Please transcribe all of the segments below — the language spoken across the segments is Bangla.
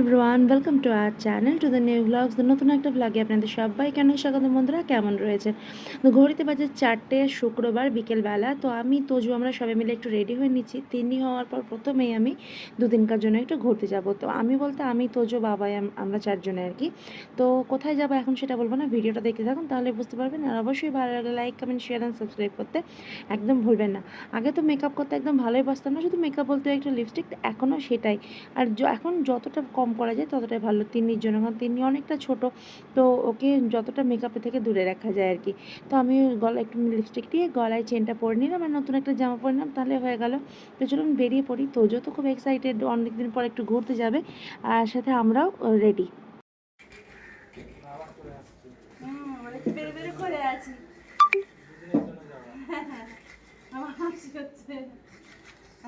Everyone welcome to our channel to the new blogs নতুন একটা ব্লগে আপনাদের সবাই কেন স্বাগত। বন্ধুরা, কেমন রয়েছে তো ঘড়িতে বাজে চারটে, শুক্রবার, বিকেলবেলা। তো আমি, তোজু, আমরা সবাই মিলে একটু রেডি হয়ে নিচ্ছি। তিনি হওয়ার পর প্রথমেই আমি দুদিনকার জন্য একটু ঘুরতে যাব। তো আমি বলতে, আমি, তোজো বাবাই আমরা চারজনে আর কি। তো কোথায় যাব এখন সেটা বলব না, ভিডিওটা দেখতে থাকুন, তাহলে বুঝতে পারবেন। আর অবশ্যই ভালো লাগলে like comment share and subscribe করতে একদম ভুলবেন না। আগে তো মেকআপ করতে একদম ভালোই বাসতাম না, শুধু মেকআপ বলতে একটা লিপস্টিক এখনও সেটাই। আর এখন যতটা কম করা যায়, ততটাই ভালো। তিন্নির জন্য, কারণ তিন্নি অনেকটা ছোট, তো ওকে যতটা মেকআপের থেকে দূরে রাখা যায় আর কি। তো আমি গলায় একটু লিপস্টিক দিয়ে গলায় চেনটা পরে নিলাম আর নতুন একটা জামা পরে নিলাম, তাহলে হয়ে গেল। তো চলুন বেরিয়ে পড়ি। তোজো তো খুব এক্সাইটেড অনেকদিন পর একটু ঘুরতে যাবে। আর সাথে আমরাও রেডি করে আছি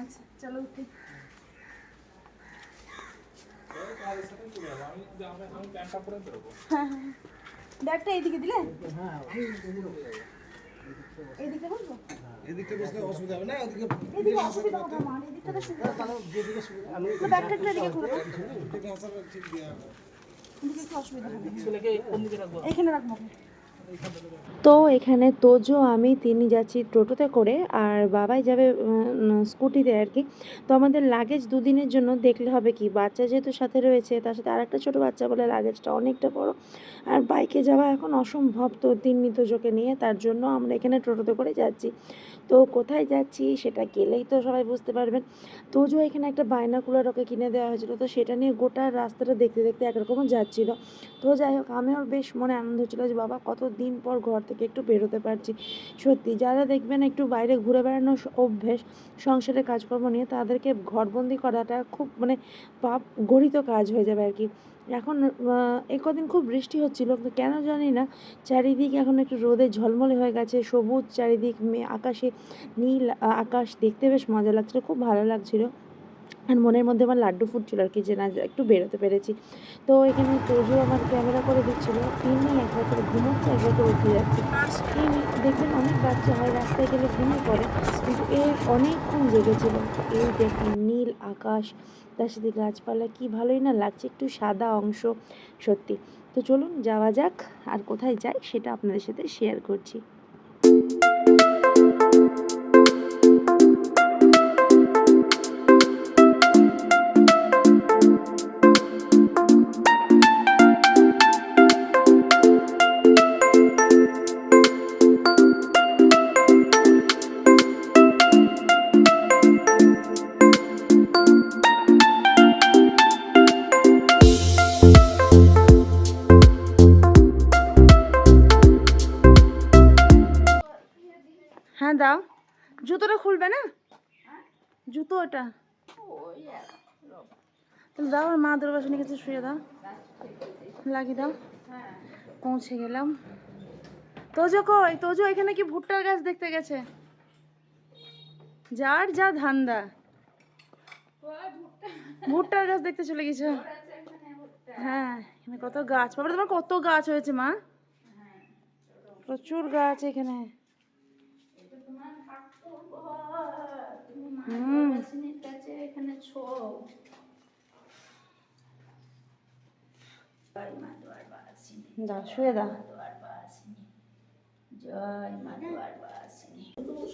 আচ্ছা চলো উঠি। ব্যাগটা এইদিকে দিলে? এইদিকে বলব এদিকটা বসলে অসুবিধা হবে না এদিকে অসুবিধা হবে আমার এদিকটা তো সুবিধা তো ব্যাগটা একটু এদিকে ঘুরে এদিকে আসার ঠিক দেওয়া হবে। এদিকে একটু অসুবিধা হবে। এখানে রাখব। তো এখানে তোজো, আমি তিনি যাচ্ছি টোটোতে করে, আর বাবাই যাবে স্কুটিতে আর কি। তো আমাদের লাগেজ দুদিনের জন্য দেখলে হবে কি, বাচ্চা যেহেতু সাথে রয়েছে, তার সাথে আরেকটা ছোটো বাচ্চা বলে লাগেজটা অনেকটা বড়। আর বাইকে যাওয়া এখন অসম্ভব তো তিন্নি তোজোকে নিয়ে, তার জন্য আমরা এখানে টোটোতে করে যাচ্ছি। তো কোথায় যাচ্ছি সেটা গেলেই তো সবাই বুঝতে পারবেন। তোজো এখানে একটা বাইনাকুলার ওকে কিনে দেওয়া হয়েছিল, তো সেটা নিয়ে গোটা রাস্তাটা দেখতে দেখতে একরকম যাচ্ছিল। তো যাই হোক, আমিও বেশ মনে আনন্দ হচ্ছিল যে বাবা কত দিন পর ঘর থেকে একটু বেরোতে পারছি। সত্যি, যারা দেখবেন একটু বাইরে ঘুরে বেড়ানোর অভ্যেস সংসারের কাজকর্ম নিয়ে তাদেরকে ঘরবন্দি করাটা খুব মানে পাপ গড়িত কাজ হয়ে যাবে আর কি এখন এই কদিন খুব বৃষ্টি হচ্ছিল কেন জানি না, চারিদিক এখন একটু রোদে ঝলমলে হয়ে গেছে, সবুজ চারিদিক আকাশে নীল আকাশ দেখতে বেশ মজা লাগছিল, খুব ভালো লাগছিল। আর মনের মধ্যে আমার লাড্ডু ফুটছিল আর কি, যে না একটু বেরোতে পেরেছি। তো এখানে তোজো আমার ক্যামেরা করে দিচ্ছিল। তিনি একবার করে ঘুমোচ্ছে, একবার করে উঠে যাচ্ছে। এই দেখবেন অনেক বাচ্চা হয়, রাস্তায় গেলে ঘুমিয়ে পড়ে। কিন্তু এ অনেকক্ষণ জেগেছিল। এই দেখুন, নীল আকাশ, তার সাথে গাছপালা, কি ভালোই না লাগছে, একটু সাদা অংশ, সত্যি। তো চলুন, যাওয়া যাক আর কোথায় যাই সেটা আপনাদের সাথে শেয়ার করছি। খুলবে না? জুতো ওটা তাহলে দাও আর মা দুর্বাসনের কাছে শুয়ে দাও। লাগিয়ে দাও। পৌঁছে গেলাম। তোজো কই? তোজো এখানে কি ভুট্টার গাছ দেখতে গেছে? যার যা ধান্দা। ভুট্টার গাছ দেখতে চলে গেছে? হ্যাঁ কত গাছ। তোমার কত গাছ হয়েছে, মা? প্রচুর গাছ এখানে। শুয়ে জয় মা দুয়ার বাসিনী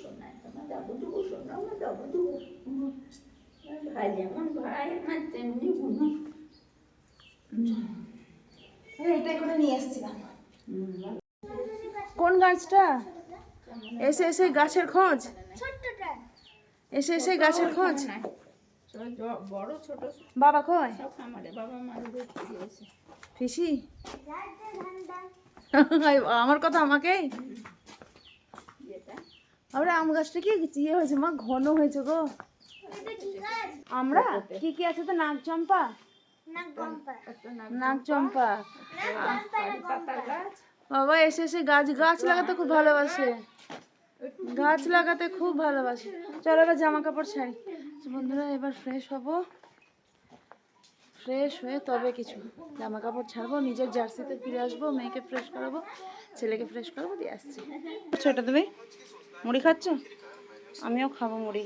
শোনায় তোমার দাবুদু শোনো আমার দাবুদু ভাই যেমন ভাই আমার তেমনি গুনু এটাই করে নিয়ে এসেছিলাম। কোন গাছটা? এসে এসে গাছের খোঁজ। এসে এসে গাছের খোঁজ। বড় ছোট। বাবা কই? সব আমারে বাবা পিসি? কথা আমাকেই? যেটা আমরা আম গাছটা কি ইয়ে হয়েছে মা ঘন হয়েছে গো। আমরা? কি কি আছে তো নাক চম্পা নাক চম্পা বাবা এসে এসে গাছ গাছ লাগাতে খুব ভালোবাসে। গাছ লাগাতে খুব ভালোবাসি। চলো এবার জামা কাপড় ছাড়ি। বন্ধুরা, এবার ফ্রেশ হব। ফ্রেশ হয়ে তবে কিছু জামা কাপড় ছাড়বো, নিজের জার্সিতে ফিরে আসব, মেয়েকে ফ্রেশ করাবো, ছেলেকে ফ্রেশ করাবো, দিয়ে আসছি। ছোটা তুমি? মুড়ি খাচ্ছ? আমিও খাব মুড়ি।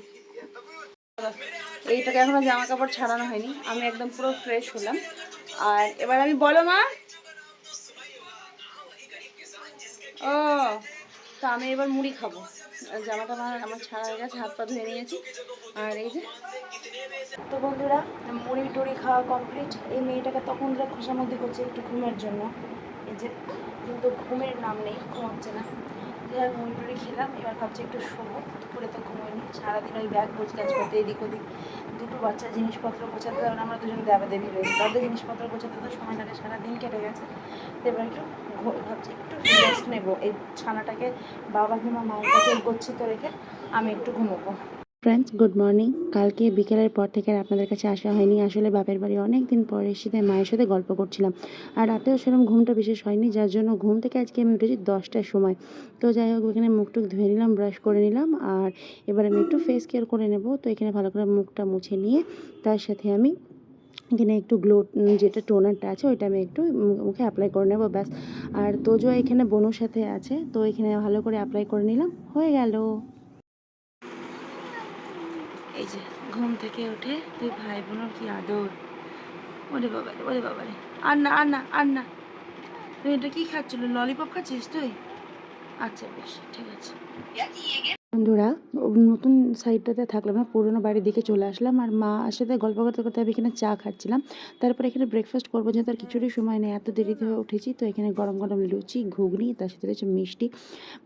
এইটাকে এখনও জামা কাপড় ছাড়ানো হয়নি, আমি একদম পুরো ফ্রেশ হলাম। আর এবার আমি বলো মা তো আমি এবার মুড়ি খাব। আর জামাটা আমার ছাড়া হয়ে গেছে, হাত পা ধুয়ে নিয়েছি। আর এই যে, তো বন্ধুরা, মুড়ি টুড়ি খাওয়া কমপ্লিট এই মেয়েটাকে তখন যা খোসামধ্যি করছে একটু ঘুমের জন্য। এই যে, কিন্তু ঘুমের নাম নেই, ঘুমাচ্ছে না। যাই মুড়ি টুড়ি খেলাম, এবার ভাবছি একটু শোবো। দুপুরে তো ঘুমোয়নি সারাদিন ওই ব্যাগ গোছ কাজ করতে এদিক ওদিক। দুটো বাচ্চার জিনিসপত্র গোছাতে কারণ আমরা দুজন দেবা দেবী রয়েছি। তাদের জিনিসপত্র গোছাতে তো সময় লাগে সারাদিন কেটে গেছে। এবার একটু ভাবছি, একটু রেস্ট নেব। এই ছানাটাকে বাবা কিংবা মায়ের কাছে গচ্ছিত রেখে আমি একটু ঘুমোবো। ফ্রেন্ডস গুড মর্নিং কালকে বিকেলের পর থেকে আর আপনাদের কাছে আসা হয়নি। আসলে বাপের বাড়ি অনেক দিন পরে এসে মায়ের সাথে গল্প করছিলাম। আর রাতেও সেরকম ঘুমটা বিশেষ হয়নি, যার জন্য ঘুম থেকে আজকে আমি উঠেছি দশটার সময়। তো যাই হোক এখানে মুখ টুক ধুয়ে নিলাম ব্রাশ করে নিলাম। আর এবার আমি একটু ফেস কেয়ার করে নেব। তো এখানে ভালো করে মুখটা মুছে নিয়ে তার সাথে আমি এখানে একটু গ্লো যেটা টোনারটা আছে, ওইটা আমি একটু মুখে অ্যাপ্লাই করে নেব, ব্যাস। আর তোজো এখানে বনুর সাথে আছে, তো এখানে ভালো করে অ্যাপ্লাই করে নিলাম, হয়ে গেল। এই যে, ঘুম থেকে উঠে তুই ভাই বোনের কি আদর। ওরে বাবারে ওরে বাবারে আর না আর না আর না তুই এটা কি খাচ্ছিল? ললিপপ খাচ্ছিস তুই? আচ্ছা বেশ, ঠিক আছে। বন্ধুরা নতুন সাইডটাতে থাকলাম না, পুরোনো বাড়ির দিকে চলে আসলাম আর মা সাথে গল্প করতে করতে আমি এখানে চা খাচ্ছিলাম। তারপরে এখানে ব্রেকফাস্ট করব যেহেতু আর কিছুরই সময় নেই, এত দেরিতে হয়ে উঠেছি, তো এখানে গরম গরম লুচি, ঘুগনি, তার সাথে রয়েছে মিষ্টি।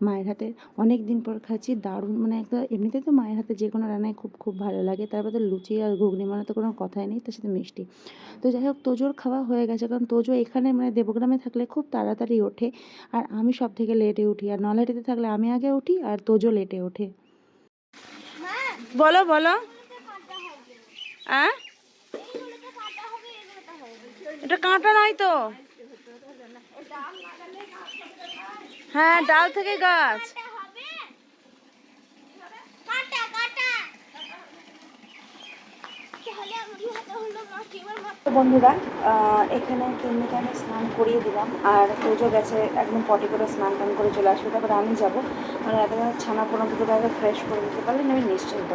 মায়ের হাতে অনেক দিন পর খাচ্ছি, দারুণ মানে একটা এমনিতে তো মায়ের হাতে যে কোনো রান্নায় খুব খুব ভালো লাগে। তারপরে তো লুচি আর ঘুগনি মানে তো কোনো কথাই নেই, তার সাথে মিষ্টি। তো যাই হোক, তোজোর খাওয়া হয়ে গেছে, কারণ তোজো এখানে মানে দেবগ্রামে থাকলে খুব তাড়াতাড়ি ওঠে। আর আমি সব থেকে লেটে উঠি, আর নলহাটিতে থাকলে আমি আগে উঠি, আর তোজো লেটে ওঠে। বলো বলো। আ? এটা কাঁটা নয় তো? হ্যাঁ ডাল থেকে গাছ কাটা কাটা তাহলে আমাদের হাতে হলো মাছ এবার মাছ তো বন্ধুরা এখানে তিন্নিকে আমি স্নান করিয়ে দিলাম, আর পুজো গেছে, একদম পটি করে স্নান টান করে চলে আসবে, তারপরে আমি যাব। মানে এত ছানা পোনা দুটো আগে ফ্রেশ করে দিতে পারলে আমি নিশ্চিন্ত।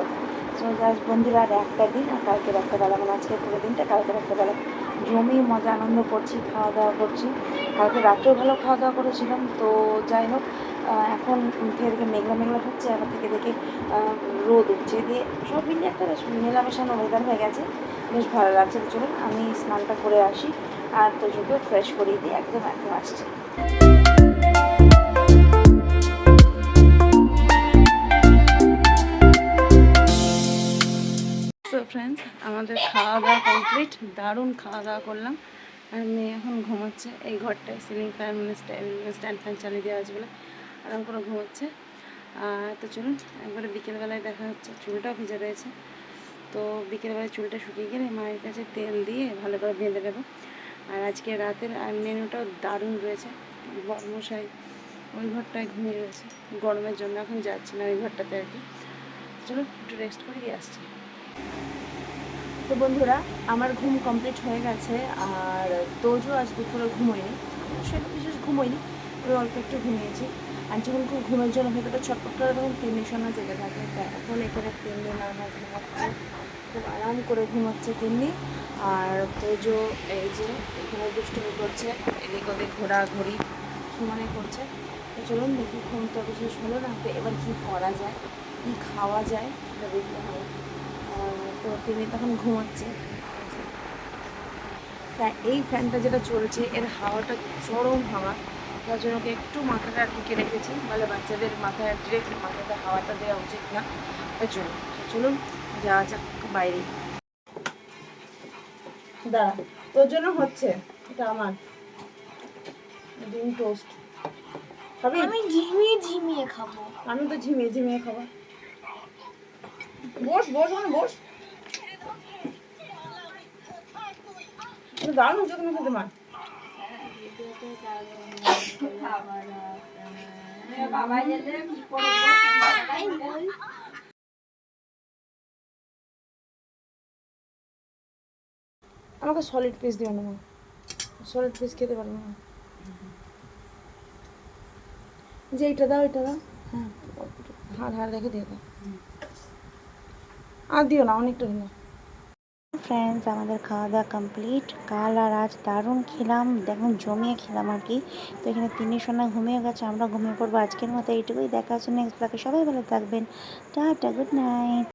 তো জাস্ট বন্ধুরা, আর একটা দিন, আর কালকের একটা বেলা মানে আজকে পুরো দিনটা কালকের একটা বেলা জমি, মজা, আনন্দ করছি, খাওয়া দাওয়া করছি। কালকে রাত্রেও ভালো খাওয়া দাওয়া করেছিলাম, তো যাই হোক এখন থেকে থেকে মেঘলা মেঘলা হচ্ছে, আবার থেকে দেখে রোদ উঠছে। দিয়ে সব মিলিয়ে একটা বেশ মেলামেশানো ওয়েদার হয়ে গেছে। বেশ ভালো লাগছে তো চলুন, আমি স্নানটা করে আসি আর তোজোকেও ফ্রেশ করিয়ে দিই, একদম একদম আসছি। ফ্রেন্ডস আমাদের খাওয়া দাওয়া কমপ্লিট দারুণ খাওয়া দাওয়া করলাম। আর মেয়ে এখন ঘুমাচ্ছে, এই ঘরটায় সিলিং ফ্যান মানে স্ট্যান্ড ফ্যান চালিয়ে দেওয়া আছে বলে। আরাম করে ঘুমোচ্ছে। আর তো চলুন, একবারে বিকেলবেলায় দেখা হচ্ছে, চুলটাও ভিজে রয়েছে। তো বিকেলবেলায় চুলটা শুকিয়ে গেলে মায়ের কাছে তেল দিয়ে ভালো করে বেঁধে দেবো আর আজকে রাতের আর মেনুটাও দারুণ রয়েছে, বর্মশাই ওই ঘরটায় ঘুমিয়ে রয়েছে, গরমের জন্য এখন যাচ্ছি না ওই ঘরটাতে আর কি। চলুন, একটু রেস্ট করে দিয়ে আসছি। তো বন্ধুরা, আমার ঘুম কমপ্লিট হয়ে গেছে, আর তোজও আজ দুপুরে ঘুমোয়নি সেটা বিশেষ ঘুমোয়নি। ওই অল্প একটু ঘুমিয়েছি। আর যখন খুব ঘুমের জন্য ভেতরে ছটফট করে তখন টেনশনে জেগে থাকে। তা এখন এখানে তিন্নি নানা ঘুমাচ্ছে। খুব আরাম করে ঘুমাচ্ছে তিন্নি আর তোজো, এই যে এখানে দুষ্টুমি করছে, এদিক ওদিক ঘোরাঘুরি সমানে করছে। তো চলুন দেখি ঘুম তো বিশেষ হলো না, তো এবার কী করা যায়, কী খাওয়া যায়, এটা দেখতে হবে। তো তিনি তখন ঘুমাচ্ছে। ফ্যা- এই ফ্যানটা যেটা চলছে, এর হাওয়াটা চরম হাওয়া। তার জন্য ওকে একটু মাথাটা ঢেকে রেখেছি বলে বাচ্চাদের মাথায় ডিরেক্ট মাথাতে হাওয়াটা দেওয়া উচিত না। তার জন্য তো চলুন যাওয়া যাক বাইরে। দাঁড়া তোর জন্য হচ্ছে এটা আমার। ডিম টোস্ট। খাবি? আমি ঝিমিয়ে ঝিমিয়ে খাব। আমি তো ঝিমিয়ে ঝিমিয়ে খাব। বস বস মানে বস। দারুণ হচ্ছে তুমি খেতে মার আমাকে সলিড পিস দিও না সলিড পিস খেতে পারব না। যে এইটা দাও, এটা দাও। হ্যাঁ হাড় হাড় দেখে দিয়ে দাও। আর দিও না, অনেকটা দিও ফ্রেন্ডস আমাদের খাওয়া দাওয়া কমপ্লিট কাল আর আজ দারুণ খেলাম। দেখুন, জমিয়ে খেলাম আর কি। তো এখানে তিনি সোনা ঘুমিয়ে গেছে, আমরা ঘুমিয়ে পড়ব আজকের মতো। এইটুকুই দেখা হচ্ছে নেক্সট ব্লগে সবাই ভালো থাকবেন। Tata good night